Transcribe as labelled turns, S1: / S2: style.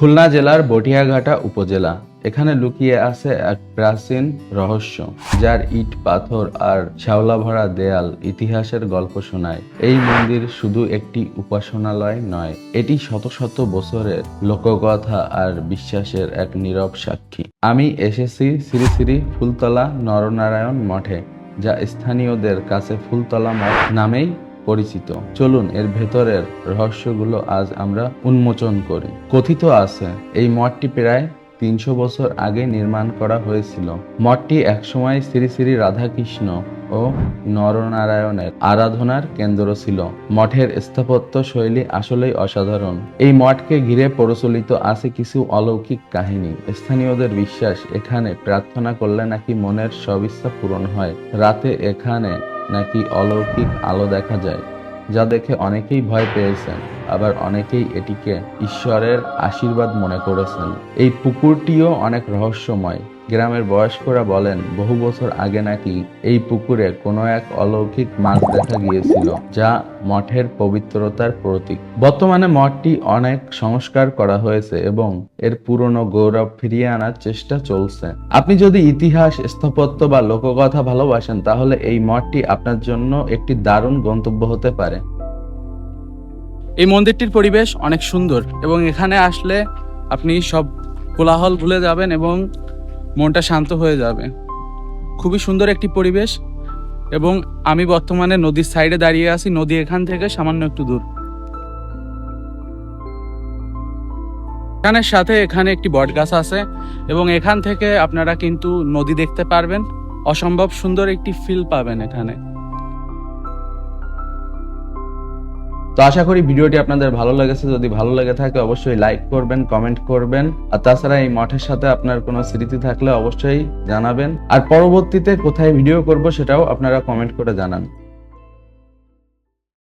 S1: খুলনা জেলার বটিয়াঘাটা উপজেলা। এখানে লুকিয়ে আছে এক প্রাচীন রহস্য, যার ইট, পাথর আর শ্যাওলা ভরা দেয়াল ইতিহাসের গল্প শোনায়। এই মন্দির শুধু একটি উপাসনালয় নয়, এটি শত শত বছরের লোককথা আর বিশ্বাসের এক নীরব সাক্ষী। আমি এসেছি শ্রী শ্রী ফুলতলা নরনারায়ণ মঠে, যা স্থানীয়দের কাছে ফুলতলা মঠ নামেই পরিচিত। চলুন, এর ভেতরের রহস্যগুলো আজ আমরা উন্মোচন করি। কথিত আছে, এই মঠটি প্রায় তিনশো বছর আগে নির্মাণ করা হয়েছিল। মঠটি একসময় শ্রী শ্রী রাধাকৃষ্ণ ও নরনারায়ণের আরাধনার কেন্দ্র ছিল। মঠের স্থাপত্য শৈলী আসলেই অসাধারণ। এই মঠকে ঘিরে প্রচলিত আছে কিছু অলৌকিক কাহিনী। স্থানীয়দের বিশ্বাস, এখানে প্রার্থনা করলে নাকি মনের সব ইচ্ছা পূরণ হয়। রাতে এখানে নাকি অলৌকিক আলো দেখা যায়, যা দেখে অনেকেই ভয় পেয়েছেন, আবার অনেকেই এটিকে ঈশ্বরের আশীর্বাদ মনে করেছেন। এই পুকুরটিও অনেক রহস্যময়। গ্রামের বয়স্করা বলেন, বহু বছর আগে নাকি এই পুকুরে কোনো এক অলৌকিক মাছ দেখা গিয়েছিল, যা মঠের পবিত্রতার প্রতীক। বর্তমানে মঠটি অনেক সংস্কার করা হয়েছে এবং এর পুরনো গৌরব ফিরিয়ে আনার চেষ্টা চলছে। আপনি যদি ইতিহাস, স্থাপত্য বা লোককথা ভালোবাসেন, তাহলে এই মঠটি আপনার জন্য একটি দারুণ গন্তব্য হতে পারে।
S2: এই মন্দিরটির পরিবেশ অনেক সুন্দর এবং এখানে আসলে আপনি সব কোলাহল ভুলে যাবেন এবং মনটা শান্ত হয়ে যাবে। খুবই সুন্দর একটি পরিবেশ এবং আমি বর্তমানে নদীর সাইডে দাঁড়িয়ে আছি। নদী এখান থেকে সামান্য একটু দূর। এখানের সাথে এখানে একটি বট গাছ আছে এবং এখান থেকে আপনারা কিন্তু নদী দেখতে পারবেন। অসম্ভব সুন্দর একটি ফিল পাবেন এখানে।
S1: তো আশা করি ভিডিওটি আপনাদের ভালো লেগেছে। যদি ভালো লেগে থাকে, অবশ্যই লাইক করবেন কমেন্ট করবেন। আর তাছাড়া এই মঠের সাথে আপনার কোনো স্মৃতি থাকলে অবশ্যই জানাবেন। আর পরবর্তীতে কোথায় ভিডিও করব সেটাও আপনারা কমেন্ট করে জানান।